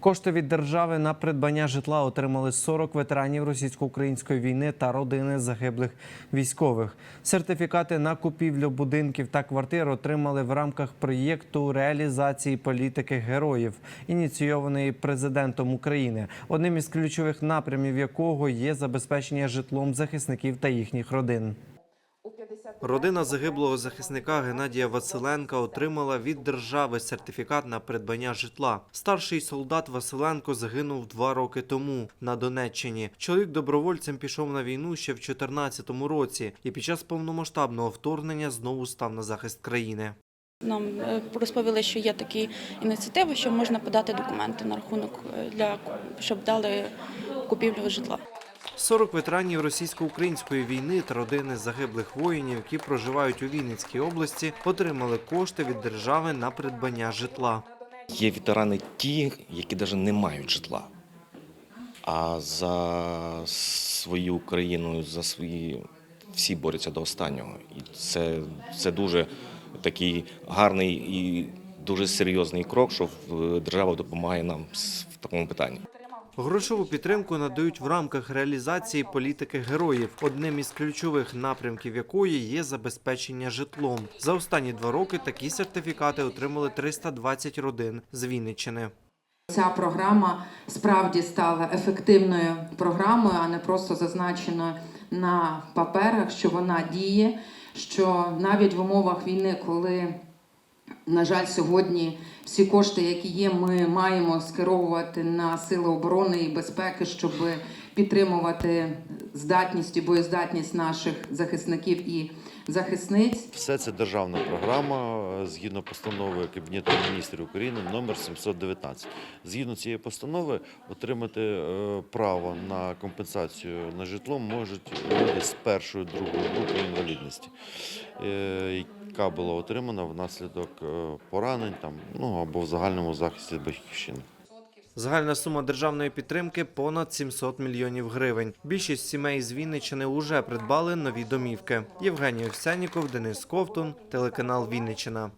Кошти від держави на придбання житла отримали 40 ветеранів російсько-української війни та родини загиблих військових. Сертифікати на купівлю будинків та квартир отримали в рамках проєкту реалізації політики героїв, ініційованої президентом України, одним із ключових напрямів якого є забезпечення житлом захисників та їхніх родин. Родина загиблого захисника Геннадія Василенка отримала від держави сертифікат на придбання житла. Старший солдат Василенко загинув два роки тому на Донеччині. Чоловік добровольцем пішов на війну ще в 2014 році і під час повномасштабного вторгнення знову став на захист країни. Нам е, розповіли, що є такі ініціативи, що можна подати документи на рахунок е, для щоб дали купівлю житла. 40 ветеранів російсько-української війни та родини загиблих воїнів, які проживають у Вінницькій області, отримали кошти від держави на придбання житла. Є ветерани ті, які навіть не мають житла. А за свою Україну, за свої всі борються до останнього. І це, це дуже такий гарний і дуже серйозний крок, що держава допомагає нам в такому питанні. Грошову підтримку надають в рамках реалізації політики героїв, одним із ключових напрямків якої є забезпечення житлом. За останні два роки такі сертифікати отримали 320 родин з Вінниччини. Ця програма справді стала ефективною програмою, а не просто зазначеною на паперах, що вона діє. Що навіть в умовах війни, коли, на жаль, сьогодні всі кошти, які є, ми маємо скеровувати на сили оборони і безпеки, щоб підтримувати здатність і боєздатність наших захисників і захисниць. Все це державна програма е, згідно постанови Кабінету міністрів України номер 719. Згідно цієї постанови отримати е, право на компенсацію на житло можуть люди з першої другої групи інвалідності, е, яка була отримана внаслідок поранень там, ну, або в загальному захисті батьківщини. Загальна сума державної підтримки понад 700 мільйонів гривень. Більшість сімей з Вінничини уже придбали нові домівки. Євгеній Овсяніков, Денис Ковтун, телеканал Вінниччина.